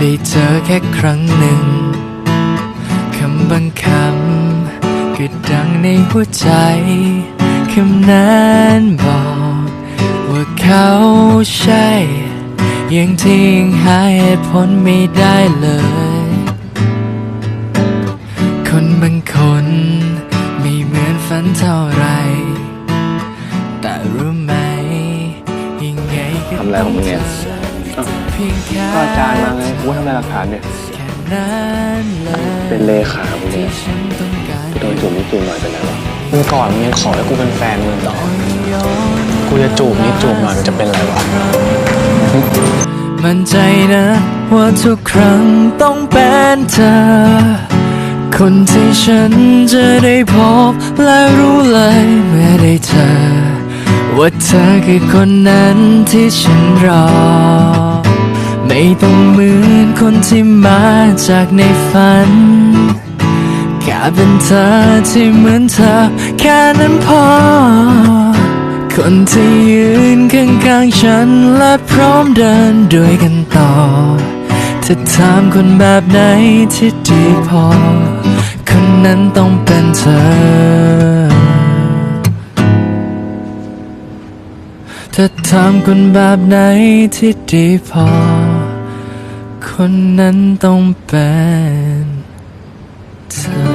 ได้เจอแค่ครั้งหนึ่ง คำบางคำก็ดังในหัวใจคำนั้นบอกว่าเขาใช่ยังที่ยังหาเหตุผลไม่ได้เลย คนบางคนไม่เหมือนฝันเท่าไร แต่รู้ไหมยังไงก็ทำอะไรของมึงเนี่ย ก็อาจารย์มาไงกูทำอะไรหลักฐานเนี่ยแค่นั้นเลยเป็นเลขากูเนี่ที่ยฉันต้องการกูโดนจูบนิดจูบหน่อยเป็นไรวะมึงก่อนมึงยังขอให้กูเป็นแฟนมึงเหรอกูจะจูบนิดจูบหน่อยมันจะเป็นไรวะมั่นใจนะ ว่าทุกครั้งต้องเป็นเธอ คนที่ฉันจะได้พบและรู้เลยเมื่อได้เจอว่าเธอคือคนนั้นที่ฉันรอ ไม่ต้องเหมือนคนที่มาจากในฝันแค่เป็นเธอที่เหมือนเธอ แค่นั้นพอ คนที่ยืนข้างๆฉันและพร้อมเดินด้วยกันต่อถ้าถามคนแบบไหนที่ดีพอ คนนั้นต้องเป็นเธอถ้าถามคนแบบไหนที่ดีพอ คนนั้นต้องเป็นเธอ